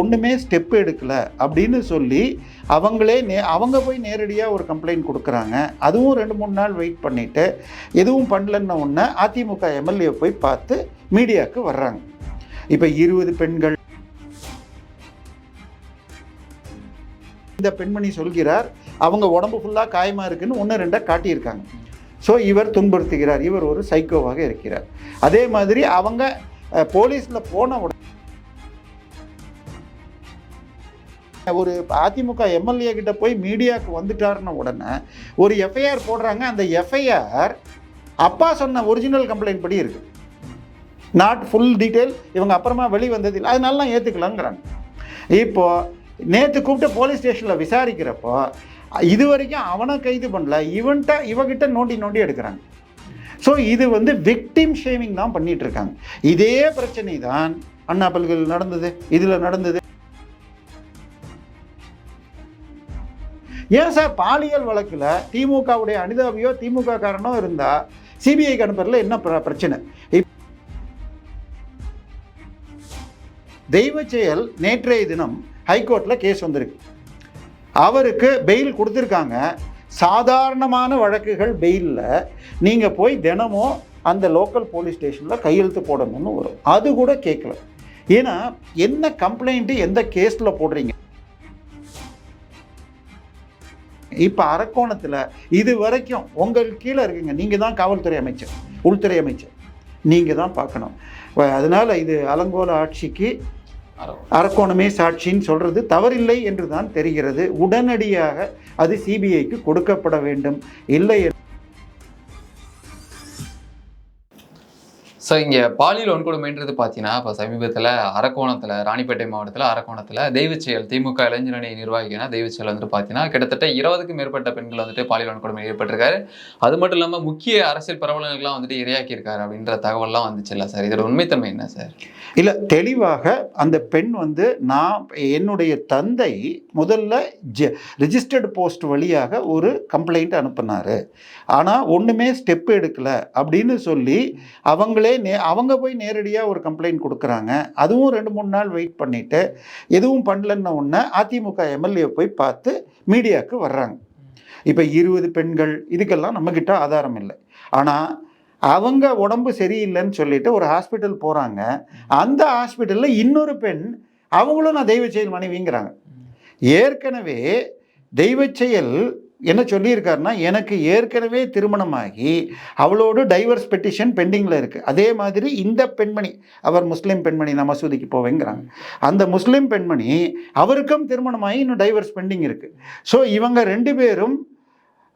ஒன்றுமே ஸ்டெப் எடுக்கலை அப்படின்னு சொல்லி அவங்களே நே அவங்க போய் நேரடியாக ஒரு கம்ப்ளைண்ட் கொடுக்குறாங்க. அதுவும் ரெண்டு மூணு நாள் வெயிட் பண்ணிவிட்டு எதுவும் பண்ணலன்ன உடனே அதிமுக எம்எல்ஏ போய் பார்த்து மீடியாவுக்கு வர்றாங்க. இப்போ இருபது பெண்கள் இந்த பெண்மணி சொல்கிறார் அவங்க உடம்பு ஃபுல்லாக காயமாக இருக்குன்னு ஒன்று ரெண்டாக காட்டியிருக்காங்க. ஸோ இவர் துன்புறுத்துகிறார் இவர் ஒரு சைக்கோவாக இருக்கிறார். அதே மாதிரி அவங்க போலீஸில் போன உடனே ஒரு அதிமுக எம்எல்ஏ கிட்ட போய் மீடியாவுக்கு வந்துட்டாருன்ன உடனே ஒரு எஃப்ஐஆர் போடுறாங்க. அந்த எஃப்ஐஆர் அப்பா சொன்ன ஒரிஜினல் கம்ப்ளைண்ட் படி இருக்கு. நாட் ஃபுல் டீட்டெயில் இவங்க அப்புறமா வெளி வந்தது இல்லை அதனாலலாம் ஏற்றுக்கலாங்கிறாங்க இப்போ நேற்று கூப்பிட்டு போலீஸ் ஸ்டேஷனில் விசாரிக்கிறப்போ இது வரைக்கும் அவனை கைது பண்ணல. இவன்கிட்ட இவகிட்ட நோண்டி நோண்டி எடுக்கிறாங்க. ஸோ இது வந்து விக்டிம் ஷேமிங் தான் பண்ணிகிட்ருக்காங்க இதே பிரச்சனை தான் அண்ணா பல்கல் நடந்தது. இதில் நடந்தது. ஏன் சார் பாலியல் வழக்கில் திமுகவுடைய அனிதாபியோ திமுக காரனோ இருந்தால் சிபிஐக்கு அனுப்புறதுல என்ன பிர- பிரச்சனை? தெய்வ செயல் நேற்றைய தினம் ஹைகோர்ட்டில் கேஸ் வந்திருக்கு. அவருக்கு பெயில் கொடுத்துருக்காங்க. சாதாரணமான வழக்குகள் பெயிலில் நீங்கள் போய் தினமும் அந்த லோக்கல் போலீஸ் ஸ்டேஷனில் கையெழுத்து போடணும்னு வரும். அது கூட கேட்கல ஏன்னா என்ன கம்ப்ளைண்ட்டு எந்த கேஸில் போடுறீங்க? இப்போ அரக்கோணத்தில் இது வரைக்கும் உங்கள் கீழே இருக்குங்க. நீங்கள் தான் காவல்துறை அமைச்சர் உள்துறை அமைச்சர். நீங்கள் தான் பார்க்கணும். அதனால் இது அலங்கோல ஆட்சிக்கு அரக்கோணமே சாட்சின்னு சொல்கிறது தவறில்லை என்று தான் தெரிகிறது. உடனடியாக அது சிபிஐக்கு கொடுக்கப்பட வேண்டும். இல்லை ஸோ இங்கே பாலியல் வன்கொடுமைன்றது பார்த்தீங்கன்னா இப்போ சமீபத்தில் அரக்கோணத்தில் ராணிப்பேட்டை மாவட்டத்தில் அரக்கோணத்தில் தெய்வச்செயல் திமுக இளைஞரணி நிர்வாகினா தெய்வச்செயல் வந்துட்டு பார்த்தீங்கன்னா கிட்டத்தட்ட இருபதுக்கும் மேற்பட்ட பெண்கள் வந்துட்டு பாலியல் வன்கொடுமை ஏற்பட்டிருக்காரு. அது மட்டும் இல்லாமல் முக்கிய அரசியல் பிரபலங்கள்லாம் வந்துட்டு இரையாக்கியிருக்காரு அப்படின்ற தகவல்லாம் வந்துச்சுல்ல சார்? இதோட உண்மைத்தன்மை என்ன சார்? இல்லை தெளிவாக அந்த பெண் வந்து நான் என்னுடைய தந்தை முதல்ல ஜ ரிஜிஸ்டர்டு போஸ்ட் வழியாக ஒரு கம்ப்ளைண்ட் அனுப்புனார். ஆனால் ஒன்றுமே ஸ்டெப் எடுக்கலை அப்படின்னு சொல்லி அவங்களே நே அவங்க போய் நேரடியாக ஒரு கம்ப்ளைண்ட் கொடுக்குறாங்க. அதுவும் ரெண்டு மூணு நாள் வெயிட் பண்ணிவிட்டு எதுவும் பண்ணலன்ன உடனே அதிமுக எம்எல்ஏ போய் பார்த்து மீடியாவுக்கு வர்றாங்க. இப்போ இருபது பெண்கள் இதுக்கெல்லாம் நம்மக்கிட்ட ஆதாரம் இல்லை. ஆனால் அவங்க உடம்பு சரியில்லைன்னு சொல்லிட்டு ஒரு ஹாஸ்பிட்டல் போகிறாங்க அந்த ஹாஸ்பிட்டலில் இன்னொரு பெண் அவங்களும் நான் தெய்வ செயல் மனைவிங்கிறாங்க. ஏற்கனவே தெய்வ செயல் என்ன சொல்லியிருக்காருன்னா எனக்கு ஏற்கனவே திருமணமாகி அவளோடு டைவர்ஸ் பெட்டிஷன் பெண்டிங்கில் இருக்குது அதே மாதிரி இந்த பெண்மணி அவர் முஸ்லீம் பெண்மணி நான் மசூதிக்கு போவேங்கிறாங்க. அந்த முஸ்லீம் பெண்மணி அவருக்கும் திருமணமாகி இன்னும் டைவர்ஸ் பெண்டிங் இருக்குது ஸோ இவங்க ரெண்டு பேரும்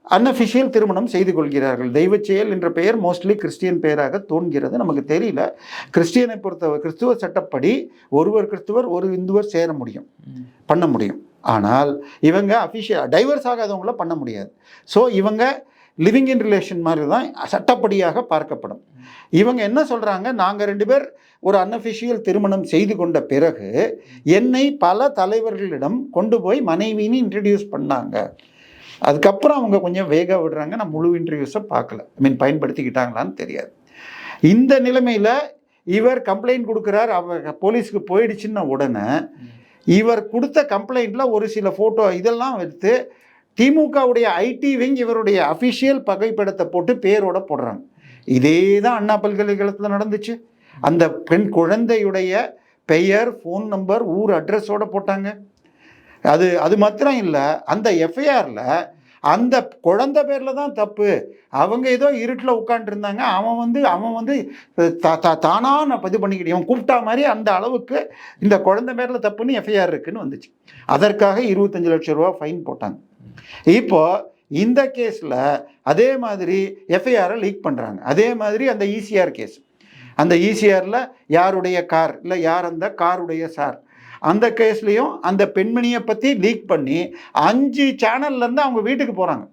அன்அஃபிஷியல் திருமணம் செய்து கொள்கிறார்கள். தெய்வச் செயல் என்ற பெயர் மோஸ்ட்லி கிறிஸ்டியன் பெயராக தோன்கிறது. நமக்கு தெரியல. கிறிஸ்டியனை பொறுத்த கிறிஸ்துவ சட்டப்படி ஒருவர் கிறிஸ்துவர் ஒரு இந்துவர் சேர முடியும். பண்ண முடியும். ஆனால் இவங்க அஃபிஷியல் டைவர்ஸ் ஆகாதவங்கள பண்ண முடியாது. ஸோ இவங்க லிவிங் இன் ரிலேஷன் மாதிரி தான் சட்டப்படியாக பார்க்கப்படும். இவங்க என்ன சொல்கிறாங்க நாங்கள் ரெண்டு பேர் ஒரு அன்அஃபிஷியல் திருமணம் செய்து கொண்ட பிறகு என்னை பல தலைவர்களிடம் கொண்டு போய் மனைவின்னு இன்ட்ரடியூஸ் பண்ணாங்க. அதுக்கப்புறம் அவங்க கொஞ்சம் வேக விடுறாங்க. நான் முழு இன்டர்வியூஸை பார்க்கல. ஐ மீன் பயன்படுத்திக்கிட்டாங்களான்னு தெரியாது. இந்த நிலைமையில் இவர் கம்ப்ளைண்ட் கொடுக்குறார். அவ போலீஸ்க்கு போயிடுச்சுன்ன உடனே இவர் கொடுத்த கம்ப்ளைண்ட்டில் ஒரு சில ஃபோட்டோ இதெல்லாம் எடுத்து திமுகவுடைய ஐடி விங் இவருடைய அஃபிஷியல் புகைப்படத்தை போட்டு பேரோட போடுறாங்க. இதே தான் அண்ணா பல்கலைக்கழகத்தில் நடந்துச்சு. அந்த பெண் குழந்தையுடைய பெயர் ஃபோன் நம்பர் ஊர் அட்ரஸோட போட்டாங்க. அது அது மாத்திரம் இல்லை அந்த எஃப்ஐஆரில் அந்த குழந்த பேரில் தான் தப்பு. அவங்க ஏதோ இருட்டில் உட்காந்துருந்தாங்க அவன் வந்து அவன் வந்து தா தா தானாக நான் இது பண்ணிக்கிட்டேன். இவன் கூப்பிட்டா மாதிரி அந்த அளவுக்கு இந்த குழந்தை பேரில் தப்புன்னு எஃப்ஐஆர் இருக்குன்னு வந்துச்சு. அதற்காக இருபத்தஞ்சு லட்சம் ரூபா ஃபைன் போட்டாங்க. இப்போ இந்த கேஸில் அதே மாதிரி எஃப்ஐஆரை லீக் பண்ணுறாங்க அதே மாதிரி அந்த இசிஆர் கேஸ் அந்த இசிஆரில் யாருடைய கார் இல்லை யார் அந்த காருடைய சார்? அந்த கேஸ்லேயும் அந்த பெண்மணியை பற்றி லீக் பண்ணி அஞ்சு சேனல்லேருந்து அவங்க வீட்டுக்கு போகிறாங்க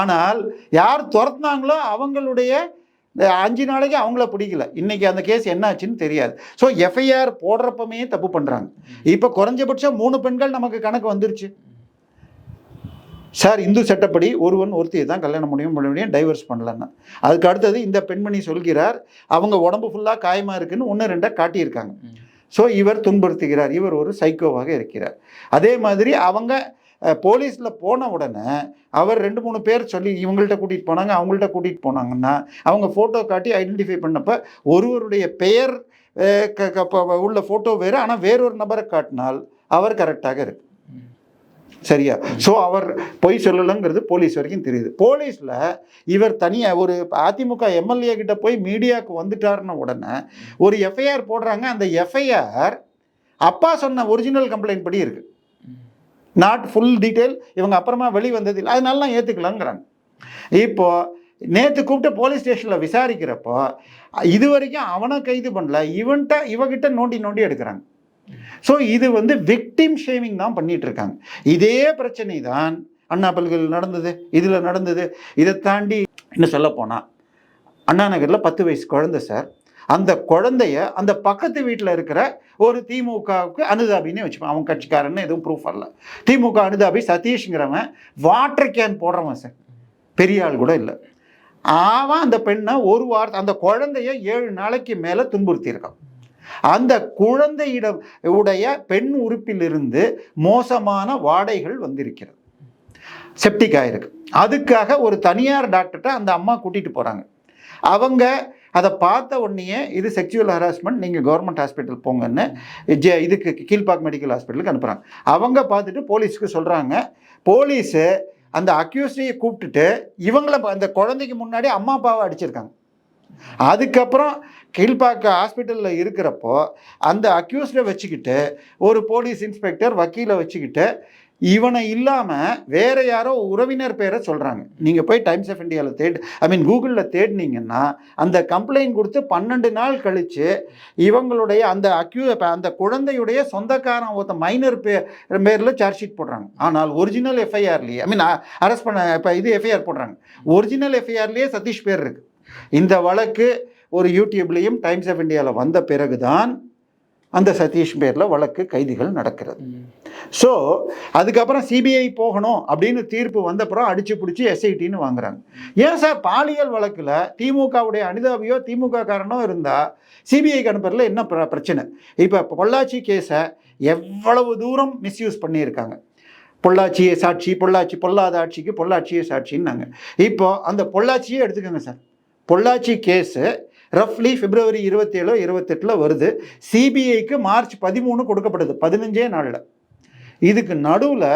ஆனால் யார் துரத்துனாங்களோ அவங்களுடைய அஞ்சு நாளைக்கு அவங்கள பிடிக்கல. இன்றைக்கி அந்த கேஸ் என்னாச்சுன்னு தெரியாது. ஸோ எஃப்ஐஆர் போடுறப்பமே தப்பு பண்ணுறாங்க இப்போ குறைஞ்சபட்சம் மூணு பெண்கள் நமக்கு கணக்கு வந்துருச்சு. சார் இந்து சட்டப்படி ஒருவன் ஒருத்தியை தான் கல்யாணம் முடியும் பண்ண முடியும் டைவர்ஸ் பண்ணலன்னா. அதுக்கு அடுத்தது இந்த பெண்மணி சொல்கிறார் அவங்க உடம்பு ஃபுல்லாக காயமாக இருக்குன்னு ஒன்று ரெண்டாக காட்டியிருக்காங்க. ஸோ இவர் துன்புறுத்துகிறார். இவர் ஒரு சைக்கோவாக இருக்கிறார். அதே மாதிரி அவங்க போலீஸில் போன உடனே அவர் ரெண்டு மூணு பேர் சொல்லி இவங்கள்ட்ட கூட்டிகிட்டு போனாங்க அவங்கள்ட்ட கூட்டிகிட்டு போனாங்கன்னா அவங்க ஃபோட்டோ காட்டி ஐடென்டிஃபை பண்ணப்போ ஒருவருடைய பெயர் க- உள்ள ஃபோட்டோ வேறு ஆனால் வேறொரு நபரை காட்டினால் அவர் கரெக்டாக இருக்கு சரியா? ஸோ அவர் பொய் சொல்லலைங்கிறது போலீஸ் வரைக்கும் தெரியுது. போலீஸில் இவர் தனியாக ஒரு அதிமுக எம்எல்ஏ கிட்ட போய் மீடியாவுக்கு வந்துட்டாருன்ன உடனே ஒரு எஃப்ஐஆர் போடுறாங்க. அந்த எஃப்ஐஆர் அப்பா சொன்ன ஒரிஜினல் கம்ப்ளைண்ட் படி இருக்கு. நாட் ஃபுல் டீட்டெயில் இவங்க அப்புறமா வெளி வந்தது இல்லை அதனாலாம் ஏற்றுக்கலாங்கிறாங்க இப்போ நேற்று கூப்பிட்டு போலீஸ் ஸ்டேஷனில் விசாரிக்கிறப்போ இது வரைக்கும் அவனை கைது பண்ணல. இவன்கிட்ட இவகிட்ட நோண்டி நோண்டி எடுக்கிறாங்க. ஸோ இது வந்து விக்டிம் ஷேமிங் தான் பண்ணிட்டு இருக்காங்க இதே பிரச்சனை தான் அண்ணா பல்கல் நடந்தது இதில் நடந்தது. இதை தாண்டி இன்னும் சொல்ல போனால் அண்ணா நகரில் பத்து வயசு குழந்தை சார். அந்த குழந்தைய அந்த பக்கத்து வீட்டில் இருக்கிற ஒரு திமுகவுக்கு அனுதாபின்னே வச்சுப்பான் அவன் கட்சிக்காரன்னு எதுவும் ப்ரூஃப் வரல. திமுக அனுதாபி சதீஷ்ங்கிறவன் வாட்டர் கேன் போடுறவன் சார். பெரிய ஆள் கூட இல்லை. அவன் அந்த பெண்ணை ஒரு வாரத்தை அந்த குழந்தைய ஏழு நாளைக்கு மேலே துன்புறுத்தியிருக்கான். அந்த குழந்தையிடம் உடைய பெண் உறுப்பிலிருந்து மோசமான வாடைகள் வந்திருக்கிறது. செப்டிக் ஆயிருக்கு. அதுக்காக ஒரு தனியார் டாக்டர்கிட்ட அந்த அம்மா கூட்டிகிட்டு போகிறாங்க அவங்க அதை பார்த்த உடனேயே இது செக்ஷுவல் ஹராஸ்மெண்ட் நீங்கள் கவர்மெண்ட் ஹாஸ்பிட்டல் போங்கன்னு ஜெ இதுக்கு கீழ்பாக் மெடிக்கல் ஹாஸ்பிட்டலுக்கு அனுப்புகிறாங்க அவங்க பார்த்துட்டு போலீஸுக்கு சொல்கிறாங்க போலீஸு அந்த அக்யூஸ்டையை கூப்பிட்டுட்டு இவங்கள அந்த குழந்தைக்கு முன்னாடி அம்மா அப்பாவை அடிச்சிருக்காங்க. அதுக்கப்புறம் கீழ்பாக்க ஹாஸ்பிட்டலில் இருக்கிறப்போ அந்த அக்யூஸ்டை வச்சுக்கிட்டு ஒரு போலீஸ் இன்ஸ்பெக்டர் வக்கீலை வச்சுக்கிட்டு இவனை இல்லாமல் வேற யாரோ உறவினர் பேரை சொல்கிறாங்க நீங்கள் போய் டைம்ஸ் ஆஃப் இந்தியாவில் தேடு ஐ மீன் கூகுளில் தேடினீங்கன்னா அந்த கம்ப்ளைண்ட் கொடுத்து பன்னெண்டு நாள் கழித்து இவங்களுடைய அந்த அக்யூ அந்த குழந்தையுடைய சொந்தக்காரன் ஒருத்த மைனர் பே பேரில் சார்ஜ் ஷீட் போடுறாங்க. ஆனால் ஒரிஜினல் எஃப்ஐஆர்லேயே ஐ மீன் அரெஸ்ட் பண்ண இப்போ இது எஃப்ஐஆர் போடுறாங்க. ஒரிஜினல் எஃப்ஐஆர்லேயே சதீஷ் பேர் இருக்குது இந்த வழக்கு ஒரு யூடியூப்லேயும் டைம்ஸ் ஆஃப் இந்தியாவில் வந்த பிறகுதான் அந்த சதீஷ் பேரில் வழக்கு கைதிகள் நடக்கிறது. ஸோ அதுக்கப்புறம் சிபிஐ போகணும் அப்படின்னு தீர்ப்பு வந்தப்புறம் அடிச்சு பிடிச்சி எஸ்ஐடின்னு வாங்குறாங்க. ஏன் சார்? பாலியல் வழக்கில் திமுகவுடைய அனுதாபியோ திமுக காரனோ இருந்தால் சிபிஐக்கு அனுப்புறதுல என்ன பிர- பிரச்சனை? இப்போ பொள்ளாச்சி கேஸை எவ்வளவு தூரம் மிஸ்யூஸ் பண்ணியிருக்காங்க? பொள்ளாச்சியே சாட்சி பொள்ளாச்சி பொல்லாத ஆட்சிக்கு பொள்ளாச்சியே சாட்சின்னாங்க. இப்போ அந்த பொள்ளாச்சியே எடுத்துக்கோங்க சார். பொள்ளாச்சி கேஸு ரஃப்லி பிப்ரவரி இருபத்தேழோ இருபத்தெட்டில் வருது. சிபிஐக்கு மார்ச் பதிமூணு கொடுக்கப்படுது. பதினஞ்சே நாளில். இதுக்கு நடுவில்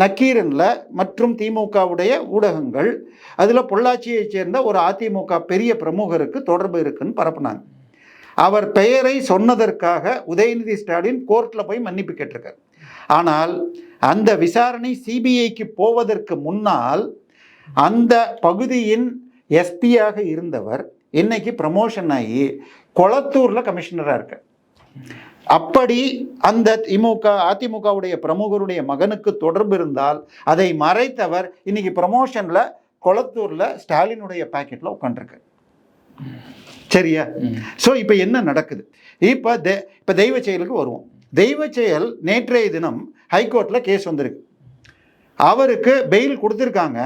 நக்கீரனில் மற்றும் திமுகவுடைய ஊடகங்கள் அதில் பொள்ளாச்சியைச் சேர்ந்த ஒரு அதிமுக பெரிய பிரமுகருக்கு தொடர்பு இருக்குன்னு பரப்புனாங்க. அவர் பெயரை சொன்னதற்காக உதயநிதி ஸ்டாலின் கோர்ட்டில் போய் மன்னிப்பு கேட்டிருக்கார். ஆனால் அந்த விசாரணை சிபிஐக்கு போவதற்கு முன்னால் அந்த பகுதியின் எஸ்பியாக இருந்தவர் இன்னைக்கு ப்ரமோஷன் ஆகி கொளத்தூரில் கமிஷனராக இருக்கார் அப்படி அந்த திமுக அதிமுகவுடைய பிரமுகருடைய மகனுக்கு தொடர்பு இருந்தால் அதை மறைத்தவர் இன்னைக்கு ப்ரமோஷனில் கொளத்தூரில் ஸ்டாலினுடைய பாக்கெட்டில் உட்காந்துருக்கு சரியா? ஸோ இப்போ என்ன நடக்குது? இப்போ தெ இப்போ தெய்வ செயலுக்கு வருவோம். தெய்வ செயல் நேற்றைய தினம் ஹைகோர்ட்டில் கேஸ் வந்திருக்கு. அவருக்கு பெயில் கொடுத்துருக்காங்க.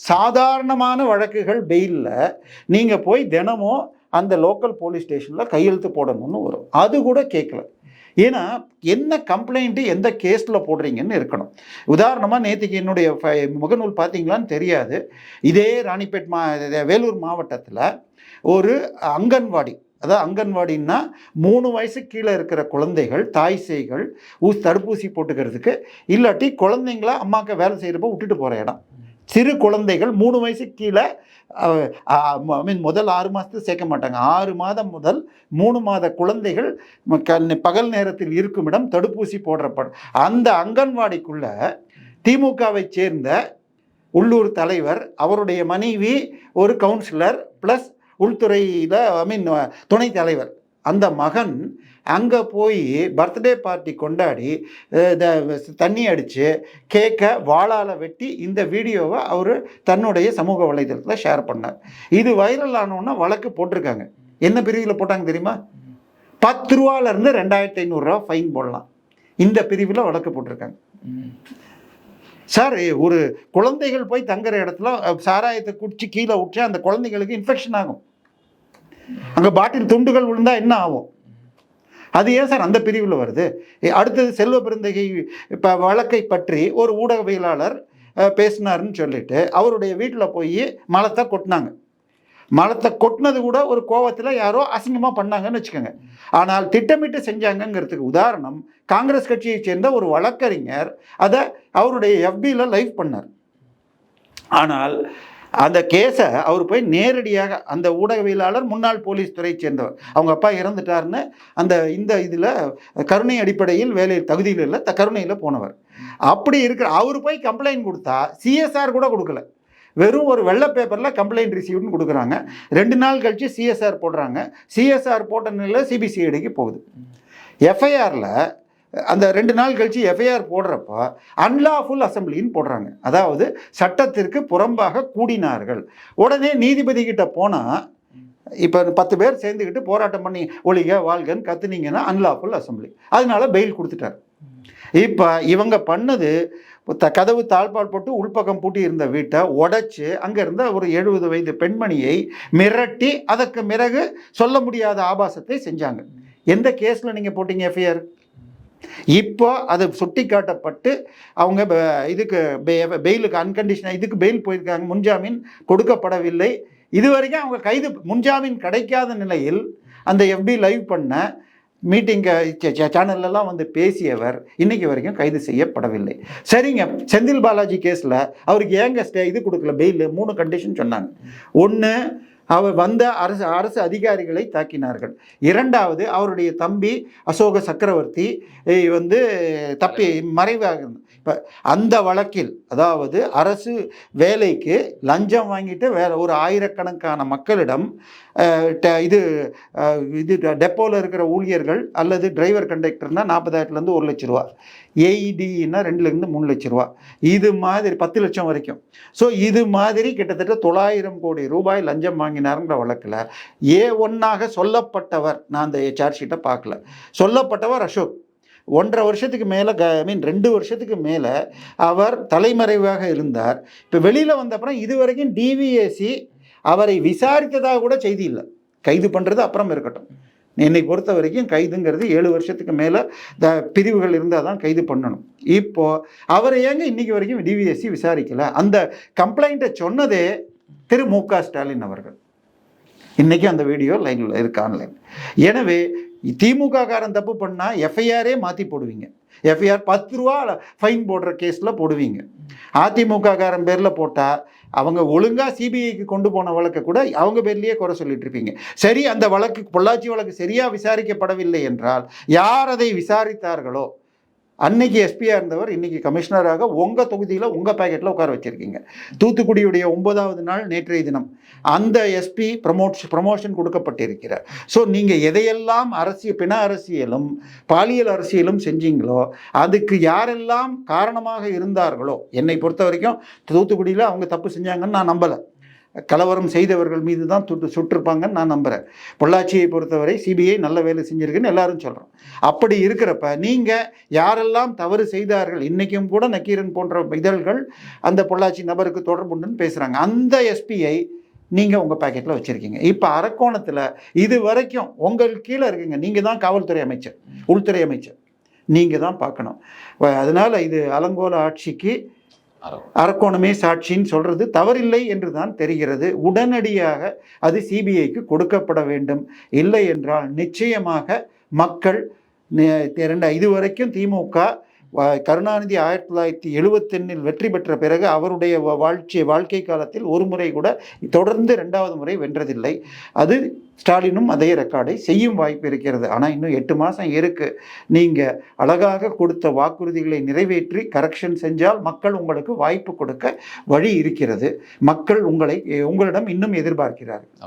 சாதாரணமான வழக்குகள் பெயிலில் நீங்கள் போய் தினமும் அந்த லோக்கல் போலீஸ் ஸ்டேஷனில் கையெழுத்து போடணும்னு வரும். அது கூட கேட்கல ஏன்னா என்ன கம்ப்ளைண்ட்டு எந்த கேஸில் போடுறீங்கன்னு இருக்கணும். உதாரணமாக நேற்றுக்கு என்னுடைய முகநூல் பார்த்தீங்களான்னு தெரியாது. இதே ராணிப்பேட் மா வேலூர் மாவட்டத்தில் ஒரு அங்கன்வாடி அதாவது அங்கன்வாடின்னா மூணு வயசு கீழே இருக்கிற குழந்தைகள் தாய் சேய்கள் ஊ தடுப்பூசி போட்டுக்கிறதுக்கு இல்லாட்டி குழந்தைங்கள அம்மாக்க வேலை செய்கிறப்ப விட்டுட்டு போகிற இடம். சிறு குழந்தைகள் மூணு வயசு கீழே ஐ மீன் முதல் ஆறு மாதத்துக்கு சேர்க்க மாட்டாங்க. ஆறு மாதம் முதல் மூணு மாத குழந்தைகள் ம- க- பகல் நேரத்தில் இருக்கும் இடம் தடுப்பூசி போடுறப்படும் அந்த அங்கன்வாடிக்குள்ளே திமுகவை சேர்ந்த உள்ளூர் தலைவர் அவருடைய மனைவி ஒரு கவுன்சிலர் ப்ளஸ் உள்துறையில் ஐ மீன் துணைத் தலைவர். அந்த மகன் அங்கே போய் பர்த்டே பார்ட்டி கொண்டாடி இந்த தண்ணி அடித்து கேக்கை வாளால் வெட்டி இந்த வீடியோவை அவர் தன்னுடைய சமூக வலைதளத்தில் ஷேர் பண்ணார். இது வைரல் ஆனோன்னா வழக்கு போட்டிருக்காங்க. என்ன பிரிவில் போட்டாங்க தெரியுமா? பத்து ரூபாலேருந்து ரெண்டாயிரத்தி ஐநூறுரூவா ஃபைன் போடலாம். இந்த பிரிவில் வழக்கு போட்டிருக்காங்க. சார் ஒரு குழந்தைகள் போய் தங்குற இடத்துல சாராயத்தை குடிச்சு கீழே விட்டு அந்த குழந்தைகளுக்கு இன்ஃபெக்ஷன் ஆகும். அங்கே பாட்டில் துண்டுகள் விழுந்தா என்ன ஆகும்? அது ஏன் சார் அந்த பிரிவில் வருது? அடுத்தது செல்வ பிறந்தகை இப்போ வழக்கை பற்றி ஒரு ஊடகவியலாளர் பேசினாருன்னு சொல்லிட்டு அவருடைய வீட்டில் போய் மலத்தை கொட்டினாங்க. மலத்தை கொட்டினது கூட ஒரு கோவத்தில் யாரோ அசிங்கமாக பண்ணாங்கன்னு வச்சுக்கோங்க. ஆனால் திட்டமிட்டு செஞ்சாங்கங்கிறதுக்கு உதாரணம் காங்கிரஸ் கட்சியை சேர்ந்த ஒரு வழக்கறிஞர் அதை அவருடைய எஃபியில் லைவ் பண்ணார். ஆனால் அந்த கேஸை அவர் போய் நேரடியாக அந்த ஊடகவியலாளர் முன்னாள் போலீஸ் துறையை சேர்ந்தவர். அவங்க அப்பா இறந்துட்டாருன்னு அந்த இந்த இதில் கருணை அடிப்படையில் வேலை தகுதியில் இல்லை த கருணையில் போனவர். அப்படி இருக்கிற அவர் போய் கம்ப்ளைண்ட் கொடுத்தா சிஎஸ்ஆர் கூட கொடுக்கல. வெறும் ஒரு வெள்ளை பேப்பரில் கம்ப்ளைண்ட் ரிசீவ்னு கொடுக்குறாங்க. ரெண்டு நாள் கழித்து சிஎஸ்ஆர் போடுறாங்க. சிஎஸ்ஆர் போட்ட நிலையில் சிபிசிஐடிக்கு போகுது. எஃப்ஐஆரில் அந்த ரெண்டு நாள் கழித்து எஃப்ஐஆர் போடுறப்ப அன்லாஃபுல் அசம்பிளின்னு போடுறாங்க. அதாவது சட்டத்திற்கு புறம்பாக கூடினார்கள். உடனே நீதிபதி கிட்ட போனால் இப்போ பத்து பேர் சேர்ந்துக்கிட்டு போராட்டம் பண்ணி ஒளிக வாழ்கன்னு கத்துனீங்கன்னா அன்லாஃபுல் அசம்பிளி அதனால பெயில் கொடுத்துட்டார். இப்போ இவங்க பண்ணது த- கதவு தாழ்பால் போட்டு உள்பக்கம் பூட்டி இருந்த வீட்டை உடைச்சு அங்கே இருந்த ஒரு எழுபது வயது பெண்மணியை மிரட்டி அதற்கு பிறகு சொல்ல முடியாத ஆபாசத்தை செஞ்சாங்க. எந்த கேஸில் நீங்கள் போட்டீங்க எஃப்ஐஆர் இப்போ அது சுட்டி காட்டப்பட்டு அவங்க இதுக்கு பெ- பெயிலுக்கு அன்கண்டிஷனாக இதுக்கு பெயில் போயிருக்காங்க. முன்ஜாமீன் கொடுக்கப்படவில்லை. இதுவரைக்கும் அவங்க கைது முன்ஜாமீன் கிடைக்காத நிலையில் அந்த எஃபி லைவ் பண்ண மீட்டிங்கை சேனல்லலாம் வந்து பேசியவர் இன்னைக்கு வரைக்கும் கைது செய்யப்படவில்லை. சரிங்க செந்தில் பாலாஜி கேஸில் அவருக்கு ஏங்க ஸ்டே இது கொடுக்கல பெயில் மூணு கண்டிஷன் சொன்னாங்க. ஒன்று அவர் வந்த அரசு அரசு அதிகாரிகளை தாக்கினார்கள். இரண்டாவது அவருடைய தம்பி அசோக சக்கரவர்த்தி வந்து தப்பி மறைவாக இப்போ அந்த வழக்கில் அதாவது அரசு வேலைக்கு லஞ்சம் வாங்கிட்டு வேற ஒரு ஆயிரக்கணக்கான மக்களிடம் ட- இது இது டெப்போவில் இருக்கிற ஊழியர்கள் அல்லது டிரைவர் கண்டக்டர்னா நாற்பதாயிரத்துலேருந்து ஒரு லட்ச ரூபா. ஏஇடினா ரெண்டுலேருந்து மூணு லட்ச ரூபா. இது மாதிரி பத்து லட்சம் வரைக்கும். ஸோ இது மாதிரி கிட்டத்தட்ட தொள்ளாயிரம் கோடி ரூபாய் லஞ்சம் வாங்கி வாங்கினாருங்கிற வழக்கில் ஏ ஒன்னாக சொல்லப்பட்டவர் நான் அந்த சார்ஜ் ஷீட்டை பார்க்கல. சொல்லப்பட்டவர் அசோக். ஒன்றரை வருஷத்துக்கு மேலே க ஐ மீன் ரெண்டு வருஷத்துக்கு மேலே அவர் தலைமறைவாக இருந்தார். இப்போ வெளியில் வந்த அப்புறம் இது வரைக்கும் டிவிஎஸ்சி அவரை விசாரித்ததாக கூட செய்தி இல்லை. கைது பண்ணுறது அப்புறம் இருக்கட்டும். என்னை பொறுத்த வரைக்கும் கைதுங்கிறது ஏழு வருஷத்துக்கு மேலே த பிரிவுகள் இருந்தால் தான் கைது பண்ணணும். இப்போது அவரை ஏங்க இன்றைக்கி வரைக்கும் டிவிஎஸ்சி விசாரிக்கலை? அந்த கம்ப்ளைண்ட்டை சொன்னதே திரு மு க ஸ்டாலின் அவர்கள். இன்னைக்கு அந்த வீடியோ லைனில் இருக்கு ஆன்லைன் எனவே திமுக காரன் தப்பு பண்ணால் எஃப்ஐஆரே மாற்றி போடுவீங்க. எஃப்ஐஆர் பத்து ரூபா ஃபைன் போடுற கேஸில் போடுவீங்க. அதிமுக காரன் பேரில் போட்டால் அவங்க ஒழுங்காக சிபிஐக்கு கொண்டு போன வழக்கை கூட அவங்க பேர்லேயே குறை சொல்லிட்டு இருப்பீங்க. சரி அந்த வழக்கு பொள்ளாச்சி வழக்கு சரியாக விசாரிக்கப்படவில்லை என்றால் யார் அதை விசாரித்தார்களோ? அன்னைக்கு எஸ்பியாக இருந்தவர் இன்னைக்கு கமிஷனராக உங்கள் தொகுதியில் உங்கள் பேக்கெட்டில் உட்கார வச்சுருக்கீங்க. தூத்துக்குடியுடைய ஒன்பதாவது நாள் நேற்றைய தினம் அந்த எஸ்பி ப்ரமோட் ப்ரமோஷன் கொடுக்கப்பட்டிருக்கிறார். ஸோ நீங்கள் எதையெல்லாம் அரசியல் பிண அரசியலும் பாலியல் அரசியலும் செஞ்சீங்களோ அதுக்கு யாரெல்லாம் காரணமாக இருந்தார்களோ என்னை பொறுத்த வரைக்கும் தூத்துக்குடியில் அவங்க தப்பு செஞ்சாங்கன்னு நான் நம்பலை. கலவரம் செய்தவர்கள் மீது தான் சுட்டு சுட்டிருப்பாங்கன்னு நான் நம்புகிறேன் பொள்ளாச்சியை பொறுத்தவரை சிபிஐ நல்ல வேலை செஞ்சுருக்குன்னு எல்லாரும் சொல்கிறோம் அப்படி இருக்கிறப்ப நீங்கள் யாரெல்லாம் தவறு செய்தார்கள் இன்றைக்கும் கூட நக்கீரன் போன்ற இதழ்கள் அந்த பொள்ளாச்சி நபருக்கு தொடர்புண்டுன்னு பேசுகிறாங்க அந்த எஸ்பிஐ நீங்கள் உங்கள் பாக்கெட்டில் வச்சுருக்கீங்க. இப்போ அரக்கோணத்தில் இது வரைக்கும் உங்கள் கீழே இருக்குங்க. நீங்கள் தான் காவல்துறை அமைச்சர் உள்துறை அமைச்சர். நீங்கள் தான் பார்க்கணும். அதனால் இது அலங்கோல ஆட்சிக்கு அரக்கோணமே சாட்சின்னு சொல்றது தவறில்லை என்று தான் தெரிகிறது. உடனடியாக அது சிபிஐக்கு கொடுக்கப்பட வேண்டும். இல்லை என்றால் நிச்சயமாக மக்கள் இரண்டு இதுவரைக்கும் திமுக கருணாநிதி ஆயிரத்தி தொள்ளாயிரத்தி எழுபத்தெண்ணில் வெற்றி பெற்ற பிறகு அவருடைய வாழ்ச்சி வாழ்க்கை வாழ்க்கை காலத்தில் ஒரு முறை கூட தொடர்ந்து ரெண்டாவது முறை வென்றதில்லை. அது ஸ்டாலினும் அதே ரெக்கார்டை செய்யும் வாய்ப்பு இருக்கிறது. ஆனால் இன்னும் எட்டு மாதம் இருக்கு. நீங்கள் அழகாக கொடுத்த வாக்குறுதிகளை நிறைவேற்றி கரெக்ஷன் செஞ்சால் மக்கள் உங்களுக்கு வாய்ப்பு கொடுக்க வழி இருக்கிறது. மக்கள் உங்களை உங்களிடம் இன்னும் எதிர்பார்க்கிறார்கள்.